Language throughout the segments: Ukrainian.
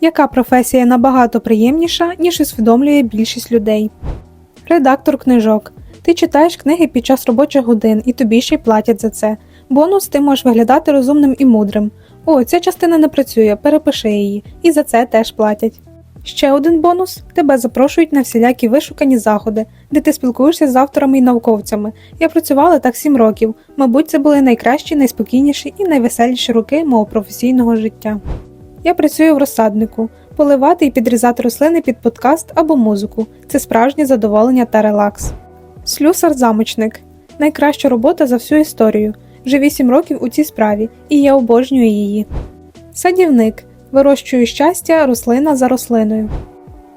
Яка професія набагато приємніша, ніж усвідомлює більшість людей? Редактор книжок. Ти читаєш книги під час робочих годин і тобі ще й платять за це. Бонус ти можеш виглядати розумним і мудрим. О, ця частина не працює, перепиши її, і за це теж платять. Ще один бонус тебе запрошують на всілякі вишукані заходи, де ти спілкуєшся з авторами і науковцями. Я працювала так сім років. Мабуть, це були найкращі, найспокійніші і найвеселіші роки мого професійного життя. Я працюю в розсаднику. Поливати і підрізати рослини під подкаст або музику це справжнє задоволення та релакс. Слюсар-замочник найкраща робота за всю історію. Вже 8 років у цій справі, і я обожнюю її. Садівник вирощую щастя рослина за рослиною.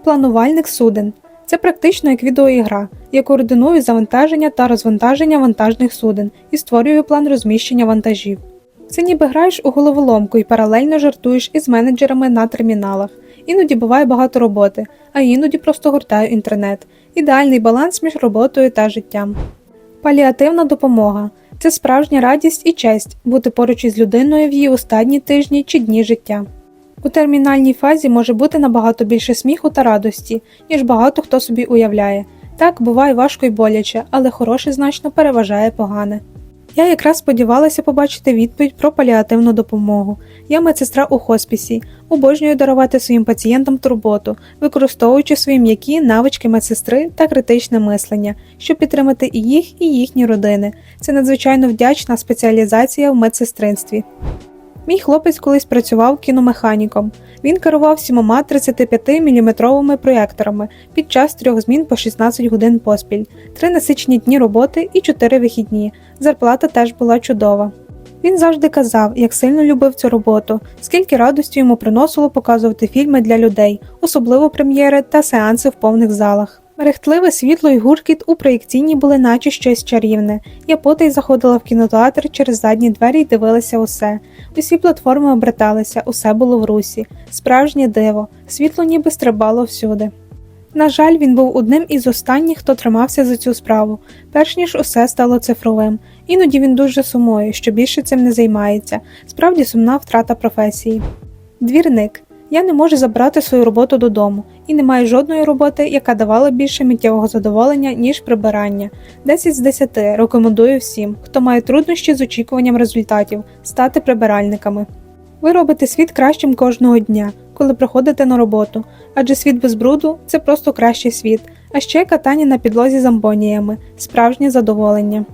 Планувальник суден це практично як відеоігра. Я координую завантаження та розвантаження вантажних суден і створюю план розміщення вантажів. Це ніби граєш у головоломку і паралельно жартуєш із менеджерами на терміналах. Іноді буває багато роботи, а іноді просто гортаю інтернет. Ідеальний баланс між роботою та життям. Паліативна допомога це справжня радість і честь бути поруч із людиною в її останні тижні чи дні життя. У термінальній фазі може бути набагато більше сміху та радості, ніж багато хто собі уявляє. Так буває важко й боляче, але хороше значно переважає погане. Я якраз сподівалася побачити відповідь про паліативну допомогу. Я медсестра у хоспісі, обожнюю дарувати своїм пацієнтам турботу, використовуючи свої м'які навички медсестри та критичне мислення, щоб підтримати і їх, і їхні родини. Це надзвичайно вдячна спеціалізація в медсестринстві. Мій хлопець колись працював кіномеханіком. Він керував сімома 35-мм проєкторами під час трьох змін по 16 годин поспіль, три насичені дні роботи і чотири вихідні. Зарплата теж була чудова. Він завжди казав, як сильно любив цю роботу, скільки радості йому приносило показувати фільми для людей, особливо прем'єри та сеанси в повних залах. Мерехтливе світло і гуркіт у проєкційній були наче щось чарівне. Я потай заходила в кінотеатр через задні двері і дивилася усе. Усі платформи оберталися, усе було в русі. Справжнє диво, світло ніби стрибало всюди. На жаль, він був одним із останніх, хто тримався за цю справу, перш ніж усе стало цифровим. Іноді він дуже сумує, що більше цим не займається. Справді сумна втрата професії. Двірник. Я не можу забрати свою роботу додому, і немає жодної роботи, яка давала більше миттєвого задоволення, ніж прибирання. 10 з 10 рекомендую всім, хто має труднощі з очікуванням результатів, стати прибиральниками. Ви робите світ кращим кожного дня, коли приходите на роботу, адже світ без бруду це просто кращий світ, а ще катання на підлозі з амбоніями, справжнє задоволення.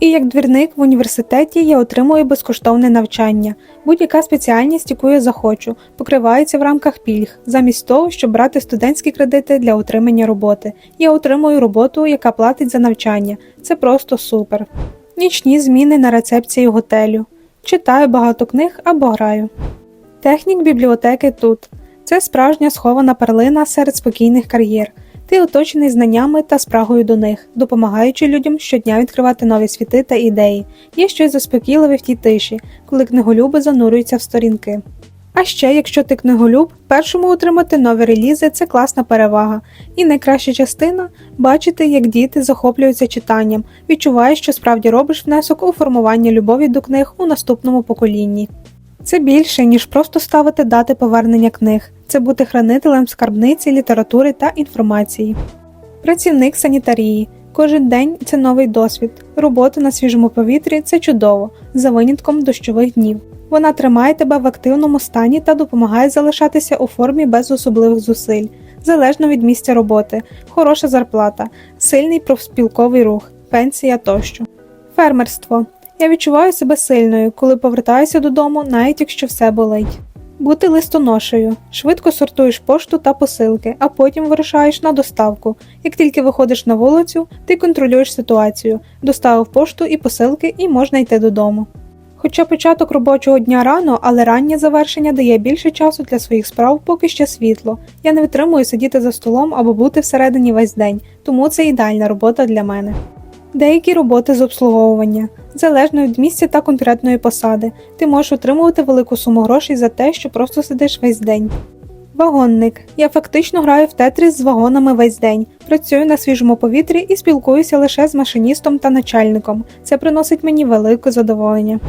І як двірник в університеті я отримую безкоштовне навчання. Будь-яка спеціальність, яку я захочу, покривається в рамках пільг, замість того, щоб брати студентські кредити для отримання роботи. Я отримую роботу, яка платить за навчання. Це просто супер. Нічні зміни на рецепції готелю. Читаю багато книг або граю. Технік бібліотеки тут. Це справжня схована перлина серед спокійних кар'єр. Ти оточений знаннями та спрагою до них, допомагаючи людям щодня відкривати нові світи та ідеї. Є щось заспокійливе в тій тиші, коли книголюби занурюються в сторінки. А ще, якщо ти книголюб, першому отримати нові релізи це класна перевага. І найкраща частина бачити, як діти захоплюються читанням, відчуваєш, що справді робиш внесок у формування любові до книг у наступному поколінні. Це більше, ніж просто ставити дати повернення книг, це бути хранителем скарбниці, літератури та інформації. Працівник санітарії. Кожен день це новий досвід. Робота на свіжому повітрі це чудово, за винятком дощових днів. Вона тримає тебе в активному стані та допомагає залишатися у формі без особливих зусиль, залежно від місця роботи, хороша зарплата, сильний профспілковий рух, пенсія тощо. Фермерство. Я відчуваю себе сильною, коли повертаюся додому, навіть якщо все болить. Бути листоношею. Швидко сортуєш пошту та посилки, а потім вирушаєш на доставку. Як тільки виходиш на вулицю, ти контролюєш ситуацію, доставив пошту і посилки, і можна йти додому. Хоча початок робочого дня рано, але раннє завершення дає більше часу для своїх справ, поки ще світло. Я не витримую сидіти за столом або бути всередині весь день, тому це ідеальна робота для мене. Деякі роботи з обслуговування залежно від місця та конкретної посади, ти можеш отримувати велику суму грошей за те, що просто сидиш весь день. Вагонник. Я фактично граю в тетріс з вагонами весь день, працюю на свіжому повітрі і спілкуюся лише з машиністом та начальником. Це приносить мені велике задоволення.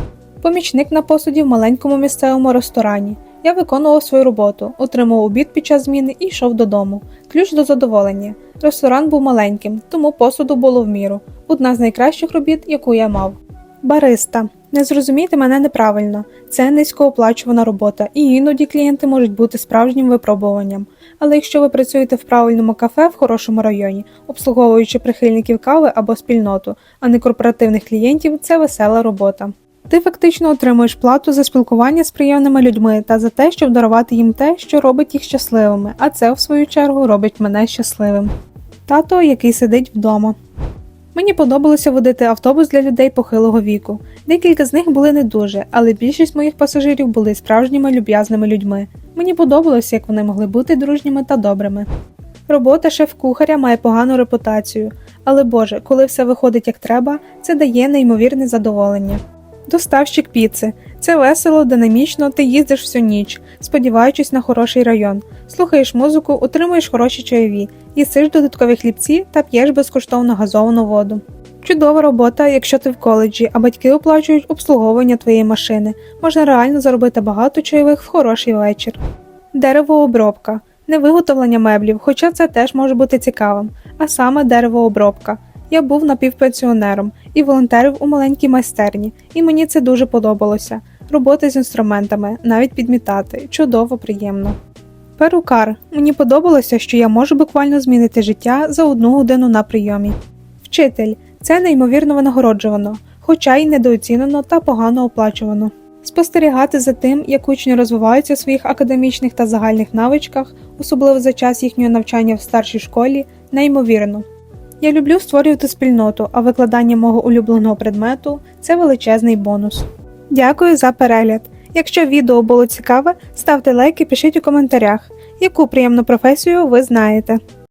Помічник на посуді в маленькому місцевому ресторані. Я виконував свою роботу, отримав обід під час зміни і йшов додому. Ключ до задоволення. Ресторан був маленьким, тому посуду було в міру. Одна з найкращих робіт, яку я мав. Бариста. Не зрозумійте мене неправильно. Це низькооплачувана робота, і іноді клієнти можуть бути справжнім випробуванням. Але якщо ви працюєте в правильному кафе в хорошому районі, обслуговуючи прихильників кави або спільноту, а не корпоративних клієнтів, це весела робота. Ти фактично отримуєш плату за спілкування з приємними людьми та за те, щоб дарувати їм те, що робить їх щасливими, а це, в свою чергу, робить мене щасливим. Тато, який сидить вдома. Мені подобалося водити автобус для людей похилого віку. Декілька з них були не дуже, але більшість моїх пасажирів були справжніми люб'язними людьми. Мені подобалося, як вони могли бути дружніми та добрими. Робота шеф-кухаря має погану репутацію, але Боже, коли все виходить як треба, це дає неймовірне задоволення. Доставщик піци. Це весело, динамічно, ти їздиш всю ніч, сподіваючись на хороший район, слухаєш музику, отримуєш хороші чайові, їсиш додаткові хлібці та п'єш безкоштовно газовану воду. Чудова робота, якщо ти в коледжі, а батьки оплачують обслуговування твоєї машини. Можна реально заробити багато чайових в хороший вечір. Деревообробка. Не виготовлення меблів, хоча це теж може бути цікавим, а саме деревообробка. Я був напівпенсіонером і волонтерив у маленькій майстерні, і мені це дуже подобалося. Роботи з інструментами, навіть підмітати, чудово приємно. Перукар. Мені подобалося, що я можу буквально змінити життя за одну годину на прийомі. Вчитель це неймовірно винагороджувано, хоча й недооцінено та погано оплачувано. Спостерігати за тим, як учні розвиваються в своїх академічних та загальних навичках, особливо за час їхнього навчання в старшій школі, неймовірно. Я люблю створювати спільноту, а викладання мого улюбленого предмету це величезний бонус. Дякую за перегляд. Якщо відео було цікаве, ставте лайк і пишіть у коментарях, яку приємну професію ви знаєте.